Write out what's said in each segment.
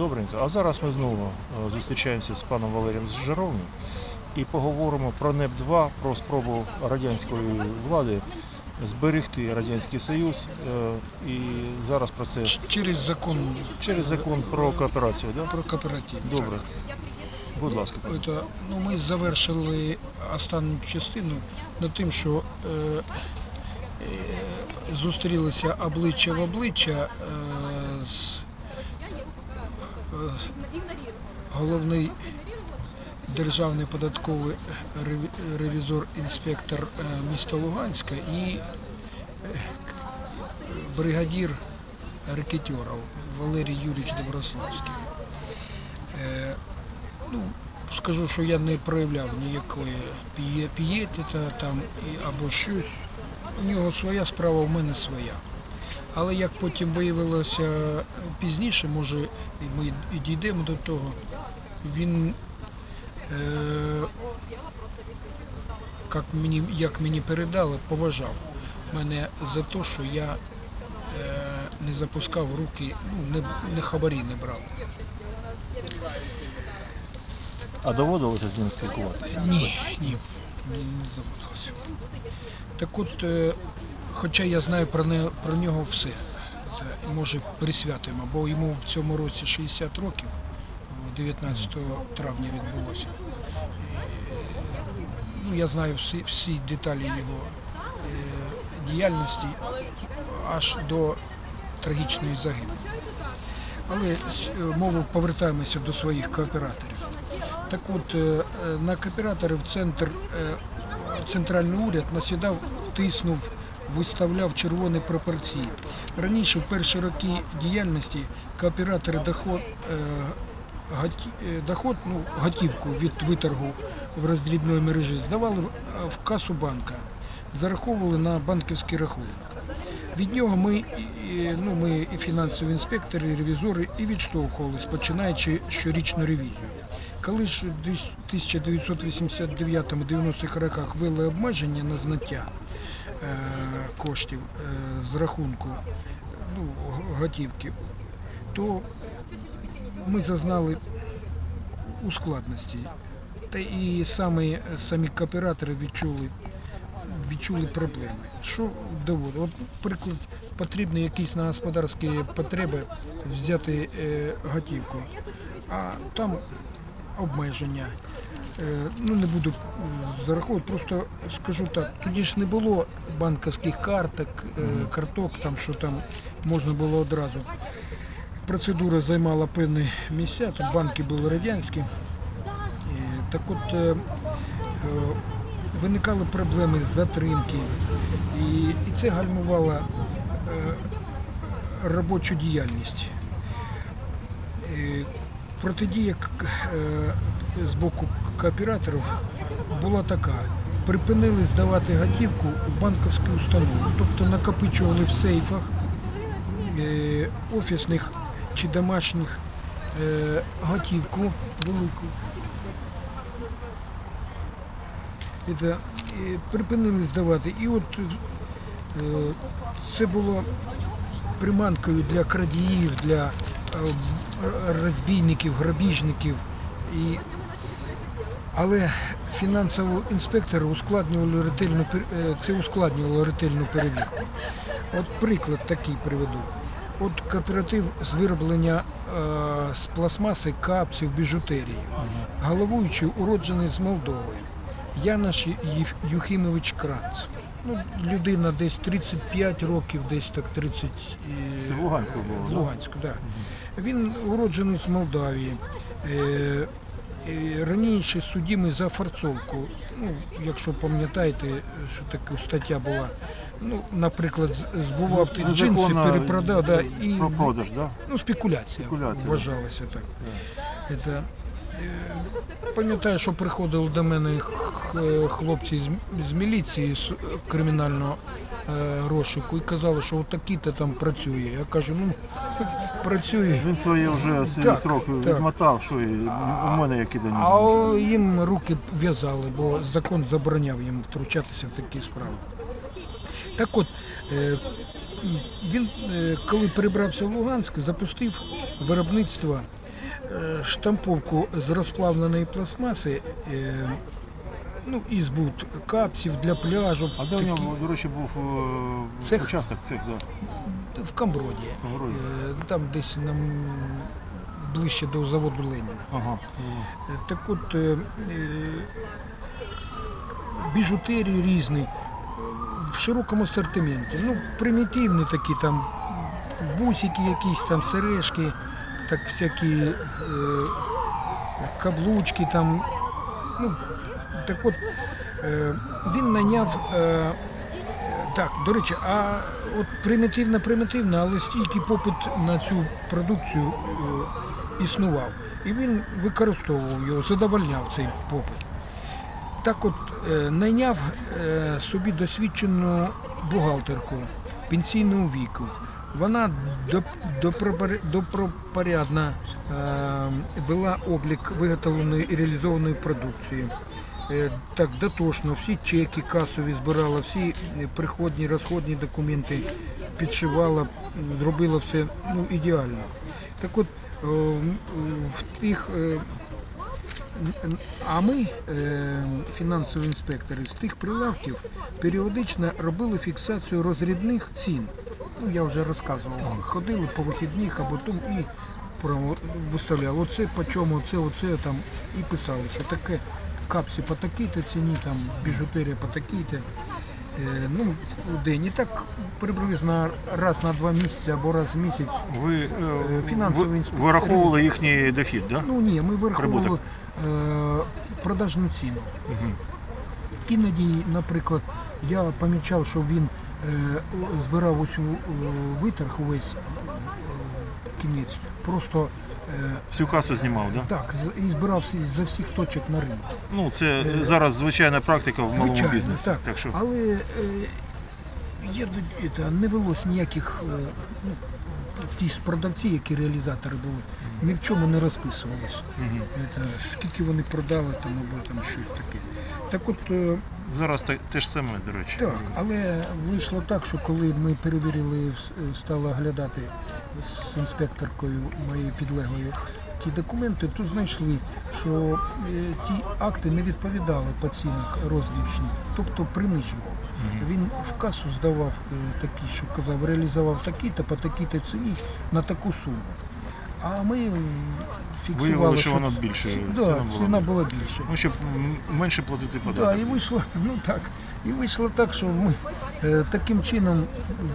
добренько. А зараз ми знову е, зустрічаємося з паном Валерієм Жаровним і поговоримо про НЕП-2, про спробу радянської влади зберегти Радянський Союз. е, І зараз про це Через закон через закон про кооперацію. Да? про кооператив. Добре. Будь ласка. Это, ну, ми завершили останню частину над тим, що е, е, зустрілися обличчя в обличчя е, з головний державний податковий ревізор інспектор е, міста Луганська і е, бригадір рекетьорів Валерій Юрійович Доброславський. Е, ну, скажу, що я не проявляв ніякої пієти там або щось. У нього своя справа, у мене своя. Але як потім виявилося пізніше, може ми і дійдемо до того, він, е, як, мені, як мені передали, поважав мене за те, що я е, не запускав руки, ну, не, не хабарі не брав. А доводилося з ним спілкуватися? Ні, ні, ні, не доводилося. Так от, е, хоча я знаю про, не, про нього все, може присвятимо, бо йому в цьому році 60 років, 19 травня відбулося. Ну, я знаю всі, всі деталі його е, діяльності аж до трагічної загибелі. Але е, мову повертаємося до своїх кооператорів. Так от, е, на кооператорів центр, центральний уряд насідав, тиснув, виставляв червоні пропорції. Раніше, в перші роки діяльності, кооператори доход, е, е, доход ну, готівку від виторгу в роздрібної мережі здавали в- е, касу банка, зараховували на банківський рахунок. Від нього ми, ну, ми і фінансові інспектори, і ревізори і відштовхувались, починаючи щорічну ревізію. Коли ж в 1989-90-х роках ввели обмеження на знаття коштів е, з рахунку ну, готівки, то ми зазнали ускладності. Та і самі, самі кооператори відчули відчули проблеми. Що доводить? От, приклад, потрібно якісь на господарські потреби взяти е, готівку, а там обмеження. Е, ну не буду е, зараховувати, просто скажу так, тоді ж не було банківських карток, е, карток, там що там можна було одразу. Процедура займала певні місця, тут банки були радянські. Так от виникали проблеми з затримки, і, це гальмувало робочу діяльність. Протидія з боку кооператорів була така. Припинили здавати готівку в банківські установи, тобто накопичували в сейфах е, офісних чи домашніх е, готівку велику. Это, е, припинили здавати. І от це було приманкою для крадіїв, для розбійників, грабіжників. І, але фінансові інспектори ускладнювали ретельну е, це ускладнювало ретельну перевірку. От приклад такий приведу. От кооператив з вироблення е, з пластмаси капців біжутерії. Головуючий уроджений з Молдови. Янош Єв- Юхимович Кранц. Ну, людина десь 35 років, десь так 30. е, Це в Луганську було, В? Луганську. Да. Він уроджений з Молдавії. Е, е, раніше судимий за фарцовку. Ну, якщо пам'ятаєте, що така стаття була. Ну, наприклад, збував ти джинси, Незаконна перепродав, да, і Про продаж, да? ну, спекуляція, Спекуляція, вважалася так. Это, е, пам'ятаю, що приходили до мене хлопці з, міліції з кримінального е, розшуку і казали, що отакі-то там працює. Я кажу, ну працює. Він свої вже свій срок відмотав, що у мене які дані. А їм руки в'язали, бо закон забороняв їм втручатися в такі справи. Так от, е, він, е, коли перебрався в Луганськ, запустив виробництво е, штамповку з розплавленої пластмаси, е, ну, і збут капців для пляжу. А де у такі- нього, до речі, був е, Цех? участок цех, да. В Камброді. Камброді. Е, Там десь нам ближче до заводу Леніна. Ага. Е, Так от е, е, біжутерії різні, е, в широкому асортименті. Ну, примітивні такі там бусики якісь там, сережки, так всякі е, каблучки там. Ну, так от е, він наняв. Е, так, до речі, а от примітивно, примітивно, але стільки попит на цю продукцію е, існував. І він використовував його, задовольняв цей попит. Так от е, найняв е, собі досвідчену бухгалтерку пенсійного віку. Вона добропорядно е, вела облік виготовленої і реалізованої продукції. Е, Так, дотошно, всі чеки касові збирала, всі приходні, розходні документи підшивала, зробила все ну, ідеально. Так от е, в тих е, а ми, фінансові інспектори, з тих прилавків періодично робили фіксацію розрібних цін. Ну, я вже розказував. Ходили по вихідних або там і виставляли. Оце по чому, оце, оце там і писали, що таке капці по такій-то ціні, там біжутерія по такій-то. Е, ну, день. І так приблизно раз на два місяці або раз в місяць Ви е, фінансовий ви- інспектор. вираховували їхній дохід, да? Ну ні, ми вираховували Прибуток. е, продажну ціну. Іноді, наприклад, я помічав, що він е, збирав усю е, виторг увесь е, кінець, просто е, Всю касу знімав, да? так, і збирав за всіх точок на ринку. Ну, це зараз звичайна практика в малому Звичайно, бізнесі. так. Так що Але е, є, не велось ніяких е, ну, ті ж продавці, які реалізатори були, ні в чому не розписувалися. Це, скільки вони продали там або там щось таке. Так от, е, зараз те, те ж саме, до речі. так, але вийшло так, що коли ми перевірили, стали оглядати з інспекторкою моєю підлеглою ті документи, то знайшли, що е, ті акти не відповідали по цінах роздрібшні, тобто принижував. Він в касу здавав е, такі, що казав, реалізував такі-то по такій-то ціні на таку суму. А ми фіксували, Виявили, що воно більше, Да, ціна була ціна була більше. Ну, щоб менше платити Да, і вийшло, ну так. І вийшло так, що ми е, таким чином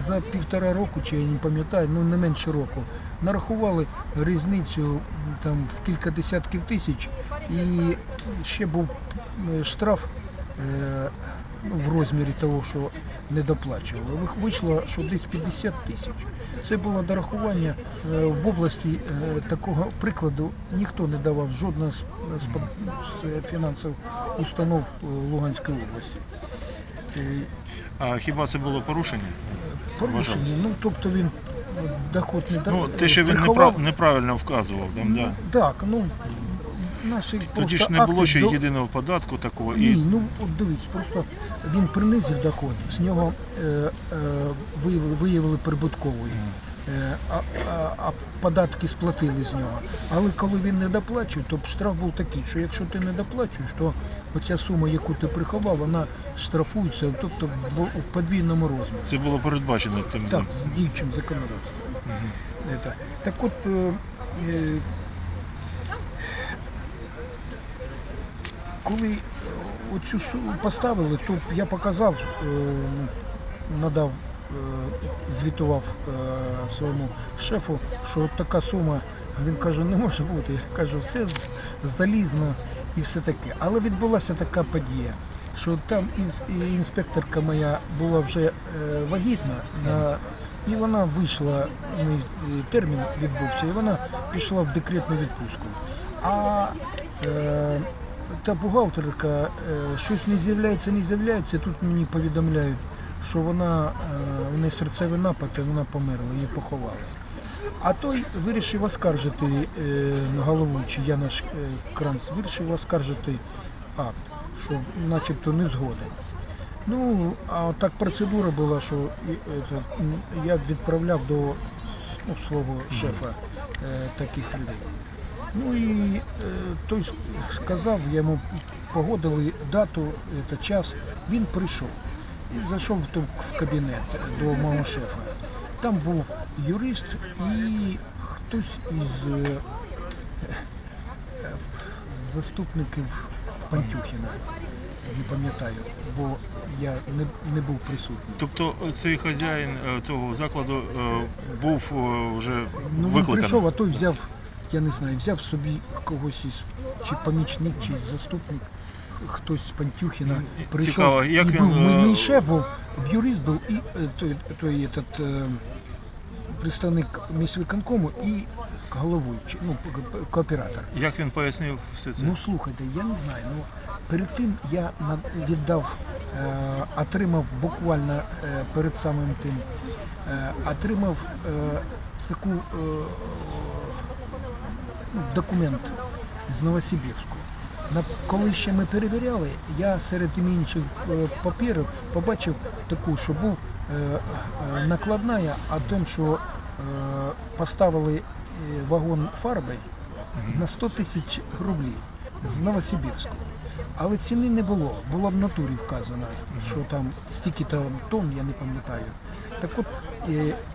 за півтора року, чи я не пам'ятаю, ну не менше року, нарахували різницю там в кілька десятків тисяч, і ще був е, штраф е, в розмірі того, що не доплачували. Вийшло, що десь 50 тисяч. Це було дорахування е, в області е, такого прикладу ніхто не давав жодна з, фінансових установ е, Луганської області. А хіба це було порушення? Порушення, ну тобто він доход не дав. Ну, те, що він неправильно вказував, там, да. Так, ну наші Тоді ж не було ще до- єдиного податку такого. Ні, І ну от дивіться, просто він принизив доход, з нього е, е, виявили, виявили прибутковий. Е, а, а, а податки сплатили з нього. Але коли він не доплачує, то штраф був такий, що якщо ти не доплачуєш, то оця сума, яку ти приховав, вона штрафується, тобто в, дво- в подвійному розмірі. це було передбачено тим. Так, з діючим законодавством. Это. Так от, е, е, коли е, суму поставили, то я показав, е, надав, е, звітував своєму шефу, що от така сума, він каже, не може бути. Я кажу, все залізно і все таке. Але відбулася така подія, що там інспекторка моя була вже вагітна, і вона вийшла, термін відбувся, і вона пішла в декретну відпустку. А та бухгалтерка е, щось не з'являється, не з'являється. Тут мені повідомляють, що вона е, у неї серцевий напад, і вона померла, її поховали. А той вирішив оскаржити е, головуючий Янош е, Кранц, вирішив оскаржити акт, що начебто не згоден. Ну, а так процедура була, що я відправляв до ну, свого шефа таких людей. Ну і е, той сказав, я йому погодили дату, це, час. Він прийшов і зайшов в, кабінет до мого шефа. Там був юрист і хтось із е, е, заступників Пантюхіна. Не пам'ятаю, бо я не, не був присутній. Тобто цей хазяїн е, цього закладу е, був вже Ну він прийшов, а той взяв, я не знаю, взяв собі когось із чи помічник, чи заступник, хтось з Пантюхіна прийшов. Цікаво, як і він, був, е, мій шеф був, юрист був, і е, той, той этот, е, представник міськвиконкому і головуючий, ну, п- п- кооператор. Як він пояснив все це? Ну слухайте, я не знаю. Ну перед тим я на- віддав, е, отримав буквально е, перед самим тим, е, отримав е, таку е, ну, документ з Новосибірську. Коли ще ми перевіряли, я серед інших е, папірів побачив таку, що був е, е, накладна о тому, що поставили вагон фарби на 100 тисяч рублів з Новосибірську. Але ціни не було, було в натурі вказано, що там стільки там тонн, я не пам'ятаю. Так от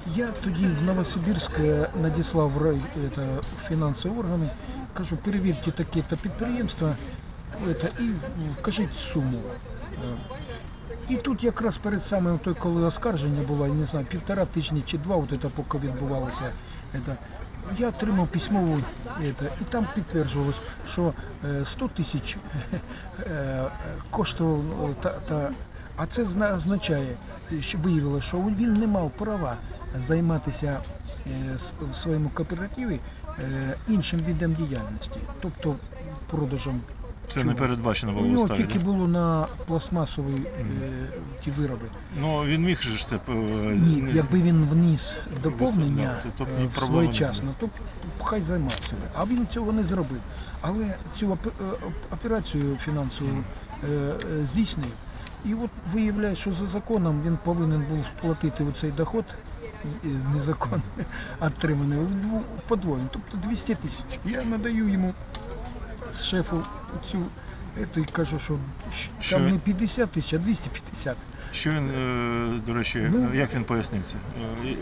я тоді в Новосибірськ е, надіслав в рай, это, в фінансові органи, кажу, перевірте таке-то підприємство это, і вкажіть суму. Е, І тут якраз перед самим той, коли оскарження було, я не знаю, півтора тижні чи два, от це поки відбувалося. Это, я отримав письмову, это, і там підтверджувалось, що е, 100 тисяч е, коштував е, та, та, а це зна- означає, що виявилося, що він не мав права займатися е, в своєму кооперативі е, іншим видом діяльності, тобто продажем Це не передбачено було уставі. тільки було на пластмасові е, ті вироби. Ну він міг же ж це Ні, якби він вніс доповнення то- своєчасно, то хай займав себе. А він цього не зробив. Але цю оп- операцію фінансову е, здійснив. І от виявляє, що за законом він повинен був сплатити оцей доход з незаконно отриманий подвоєно, тобто 200 тисяч. Я надаю йому з шефу цю і кажу, що там не 50 тисяч, а 250. Що він, е, до речі, Ну. як він пояснив це?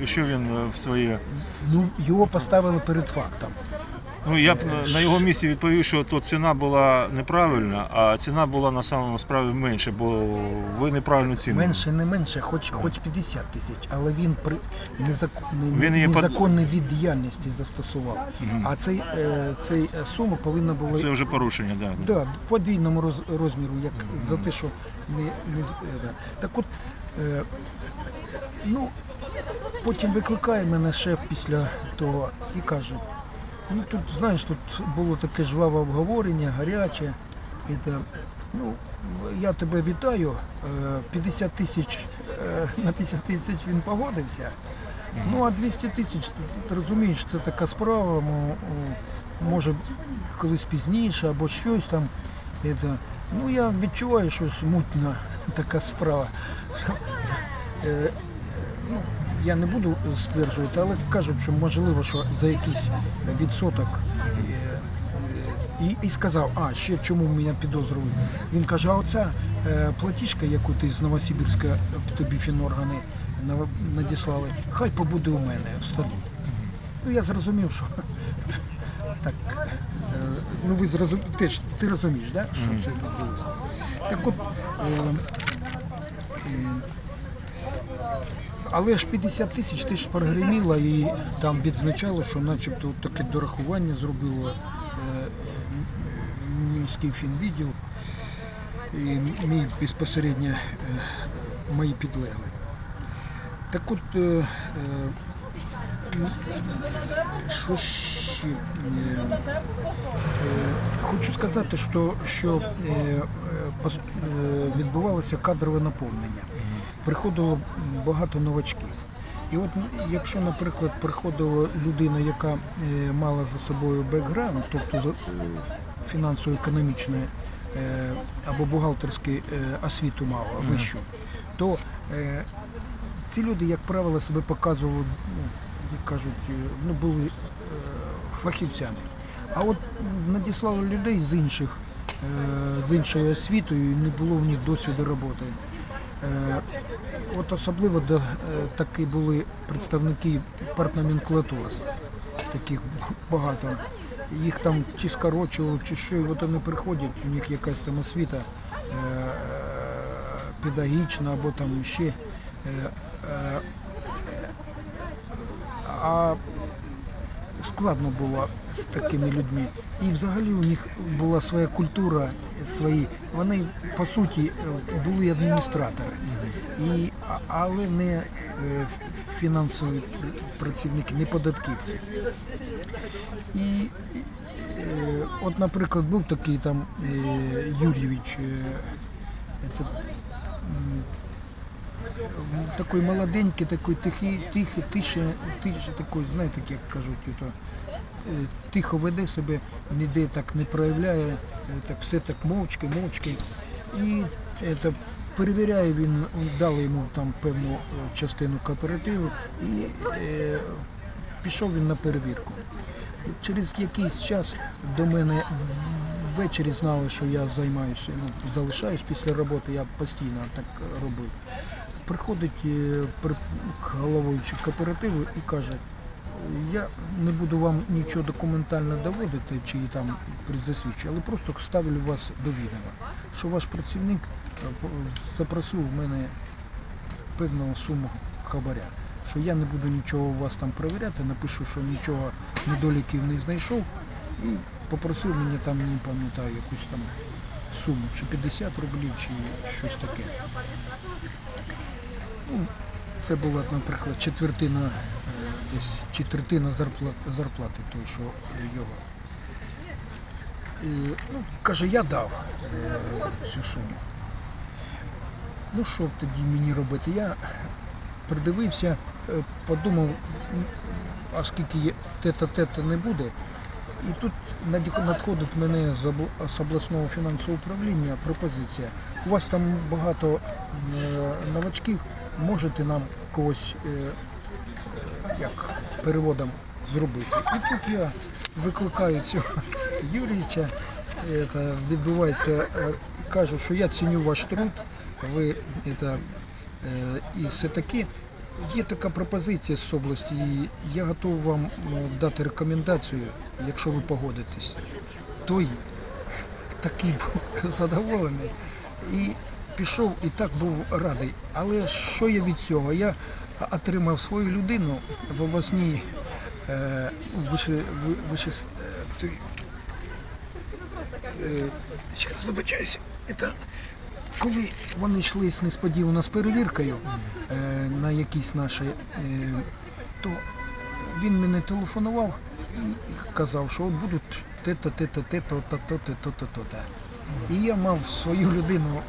Е, Що він е, в своє. Ну, його поставили перед фактом. Ну я б на його місці відповів, що то ціна була неправильна, а ціна була на самому справі менше, бо ви неправильну ціну. Менше, не менше, хоч, хоч 50 тисяч, але він при незак... не- Він її под- незаконний від діяльності застосував. А цей, е, цей е, сума повинна була Це вже порушення, так. Да. да, подвійному роз, розміру, як за те, що не, не е, да. так от. Е, ну, потім викликає мене шеф після того і каже, ну тут, знаєш, тут було таке жваве обговорення, гаряче. І та, ну, я тебе вітаю. е, 50 тисяч е, на 50 тисяч він погодився. Ну а 200 тисяч, ти, ти розумієш, це така справа, мо- може колись пізніше або щось там. І ну я відчуваю, що мутна така справа. Е, е, я не буду стверджувати, але кажуть, що можливо, що за якийсь відсоток. е, е, І, і сказав, а ще чому мене підозрюють. Він каже, а оця е, платіжка, яку ти з Новосибірська е, тобі фіноргани надіслали, хай побуде у мене в столі. Ну я зрозумів, що так. е, Ну ви зрозум... ти, ж- ти розумієш, да? що це було. Так от. Е, Але ж 50 тисяч ти ж прогреміла і там відзначало, що начебто таке дорахування зробило е, м- міський фінвідділ і мій безпосередньо е, мої підлегли. Так от, е, е, що ще? Е, е, Хочу сказати, що, е, е, е, відбувалося кадрове наповнення. Приходило багато новачків. І от якщо, наприклад, приходила людина, яка е, мала за собою бекграунд, тобто е, фінансово-економічне е, або бухгалтерську освіту мала вищу, то ці люди, як правило, себе показували, ну, як кажуть, ну, були фахівцями. А от надіслали людей з інших, з іншою освітою, і не було в них досвіду роботи. От особливо де е, такі були представники партноменклатури. Таких багато. Їх там чи скорочували, чи що, і от вони приходять, у них якась там освіта е, педагогічна або там ще. е, А складно було з такими людьми. І взагалі у них була своя культура, свої. Вони по суті були адміністратори, і, але не е, фінансові працівники, не податківці. І е, от, наприклад, був такий там е, Юрійович, такий молоденький, такий тихий, тихий, тише, тише такий, знаєте, як кажуть, ото, е, тихо веде себе, ніде так не проявляє, е, так все так мовчки, мовчки. І це, перевіряє він, дали йому там певну е, частину кооперативу і е, пішов він на перевірку. Через якийсь час до мене ввечері знали, що я займаюся, ну, залишаюсь після роботи, я постійно так е, робив. Приходить е, головуючий кооперативу і каже, я не буду вам нічого документально доводити чи там засвідчую, але просто ставлю вас до відома, що ваш працівник е, запросив у мене певну суму хабаря. Що я не буду нічого у вас там перевіряти, напишу, що нічого недоліків не знайшов, і попросив мені там, не пам'ятаю, якусь там суму, чи 50 рублів, чи щось таке. Ну, це була, наприклад, четвертина, е, десь четвертина зарплати, зарплати той, що його. І, ну, каже, я дав е, цю суму. Ну що тоді мені робити? Я придивився, е, подумав, а скільки тета-тета не буде. І тут надходить мене з обласного фінансового управління пропозиція. У вас там багато новачків, можете нам когось е, е, як переводом зробити. І тут я викликаю цього Юрійча, е, та, відбувається, е, кажу, що я ціню ваш труд, ви це, е, і все таке. Є така пропозиція з області, і я готовий вам е, дати рекомендацію, якщо ви погодитесь. Той такий був задоволений і пішов і так був радий. Але що я від цього? Я отримав свою людину в обласній е, вище, ви- вище, е, е, ще раз вибачаюся. Це коли вони йшли з несподівано з перевіркою е, на якісь наші, е, то він мене телефонував і казав, що от будуть те-то, те-то, те-то, то-то, те-то, то-то. І я мав свою людину.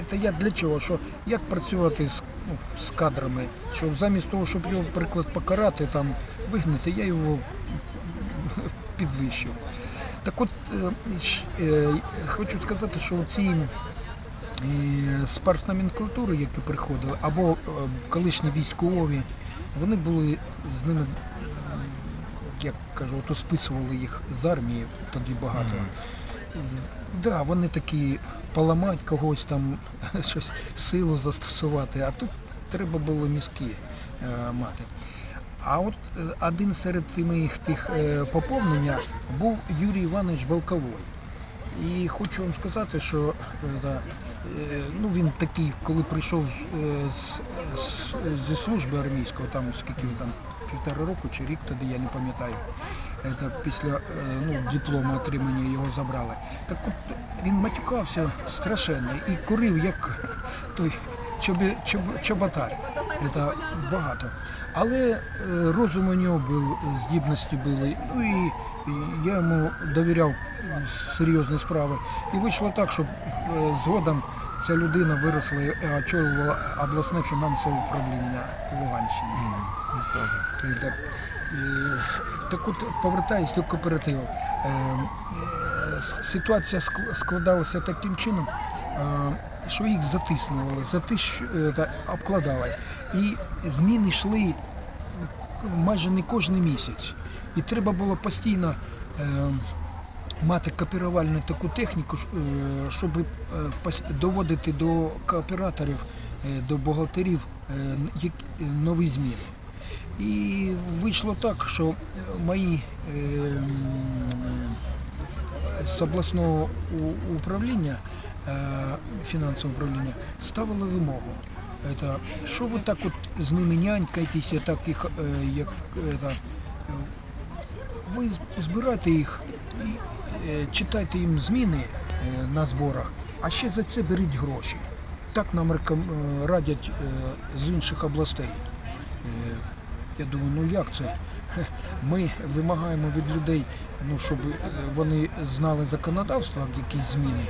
Е, Це я для чого? Що як працювати з, ну, з кадрами, що замість того, щоб його, наприклад, покарати, там, вигнати, я його підвищив. Так от е, е, хочу сказати, що ці і з які приходили, або е, колишні військові, вони були з ними, як кажу, ото списували їх з армії тоді багато. Да, вони такі поламати когось там, щось силу застосувати, а тут треба було мізки е, мати. А от е, один серед моїх тих е, поповнення був Юрій Іванович Балковой. І хочу вам сказати, що ну, він такий, коли прийшов зі служби армійської, там скільки він там, півтора року чи рік тоді, я не пам'ятаю. Це після е, ну, диплому отримання його забрали. Так от він матюкався страшенно і курив, як той чобі, чоб, чоботар. Це багато. Але е, розум у нього був, здібності були. Ну і я йому довіряв серйозні справи. І вийшло так, що е, згодом ця людина виросла і очолювала обласне фінансове управління Луганщини. Так, е, Так от, повертаюсь до кооперативу. Е, е, Ситуація ск- складалася таким чином, е, що їх затиснували, затиш, обкладали. І зміни йшли майже не кожен місяць. І треба було постійно мати копірувальну таку техніку, щоб доводити до кооператорів, до бухгалтерів нові зміни. І вийшло так, що е, мої е, м, е, з обласного управління, е, фінансового управління, ставили вимогу. Это, що ви так от з ними нянькаєтеся, так їх, е, як это, ви збирайте їх читайте їм зміни на зборах, а ще за це беріть гроші. Так нам радять з інших областей. Я думаю, ну як це? Ми вимагаємо від людей, ну, щоб вони знали законодавство, якісь зміни.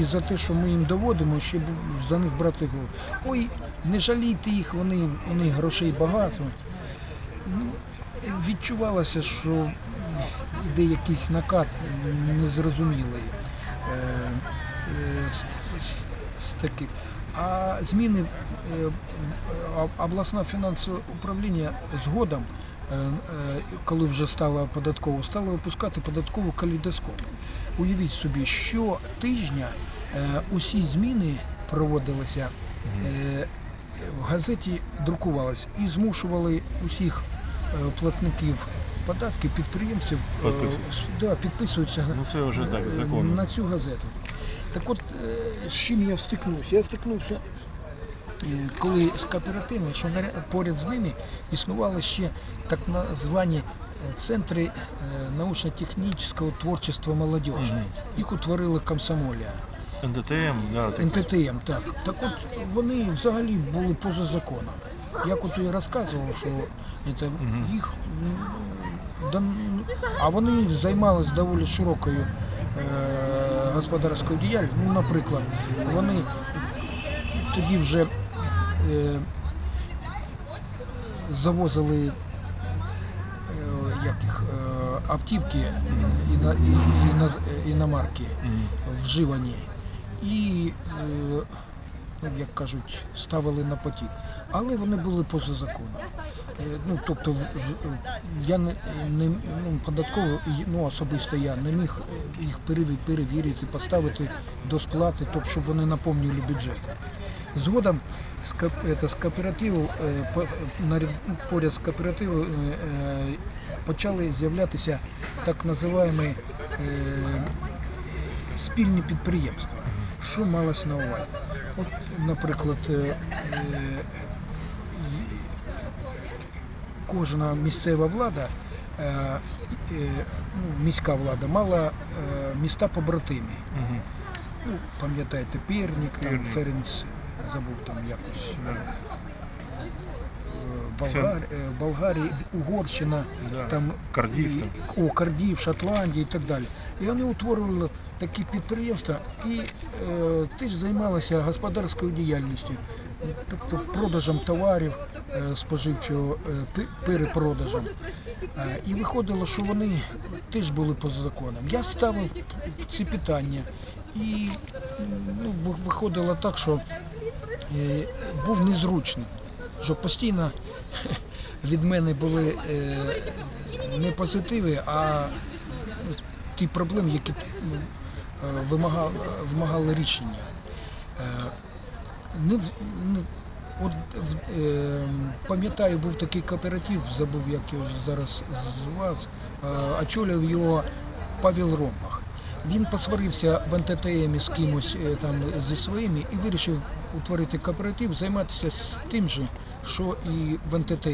І за те, що ми їм доводимо, ще за них брати гроші. Ой, не жалійте їх, вони, у них грошей багато відчувалося, що йде якийсь накат незрозумілий е, е, з, з, з таких. А зміни е, а- обласне фінансове управління згодом, е, е, коли вже стало податково, стало випускати податкову калейдоскоп. Уявіть собі, що тижня е, усі зміни проводилися. е, в газеті друкувалось і змушували усіх е, платників податків, підприємців е, Підписуватися. да, підписуються Ну це вже так, е, законно. на цю газету. Так от, е, з чим я стикнувся? Я стикнувся, е, коли з кооперативами, що поряд з ними існували ще так названі е, центри научно-технічного творчества молодежі. Їх утворили комсомолія. НДТМ, да, так. НТТМ, так. Так от вони взагалі були поза законом. Як от я розказував, що це, їх а вони займалися доволі широкою господарською діяльністю. Ну, наприклад, вони тоді вже е, завозили е, як їх, е, автівки е, іномарки вживані. І, е, ну, як кажуть, ставили на потік. Але вони були поза законом. Е, Ну, тобто, я не, не ну, податково, ну, особисто я не міг е, їх переві- перевірити, поставити до сплати, тобто, щоб вони наповнювали бюджет. Згодом з, кооперативу, е, поряд з кооперативом е, почали з'являтися так називаємо спільні підприємства. Що малось на увазі? От, наприклад, кожна місцева влада, е, е, ну, міська влада мала е, міста побратими. Ну, пам'ятаєте, Пірнік, там. Ференц, забув там якось. Болгар, Болгарія, Угорщина, Да. там Кардів і-. О, Кардів, Шотландія і так далі. І вони утворювали такі підприємства і е, теж займалися господарською діяльністю, тобто продажем товарів е, споживчого, е, перепродажем. Е, і виходило, що вони теж були поза законом. Я ставив ці питання і ну, виходило так, що був незручний, що постійно від мене були не позитиви, а ті проблеми, які вимагали рішення. Не, не, от, в- е, пам'ятаю, був такий кооператив, забув, як його зараз звав, е, очолював його Павел Ромбах. Він посварився в НТТМ з кимось е, там зі своїми і вирішив утворити кооператив, займатися тим же, що і в НТТМ.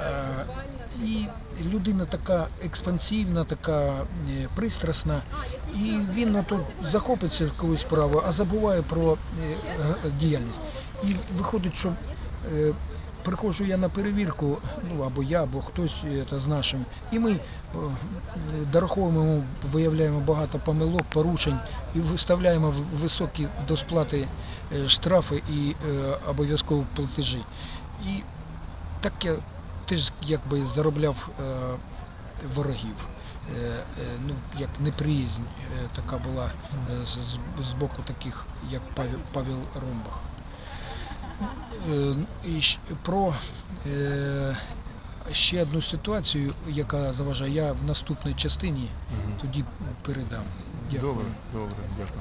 Е, І людина така експансивна, така е, пристрасна, і він тут захопиться якоюсь справою, а забуває про е, діяльність. І виходить, що е, приходжу я на перевірку, ну або я, або хтось е, та, з нашим, і ми дораховуємо, виявляємо багато помилок, порушень і виставляємо високі до сплати штрафи і обов'язкові платежі. І так я теж якби заробляв е, ворогів. Е, е, ну, як неприязнь е, така була е, з, з- з боку таких, як Павел, Павел Ромбах. Е, і про е, ще одну ситуацію, яка заважає, я в наступній частині тоді передам. Дякую. Добре, добре, дякую.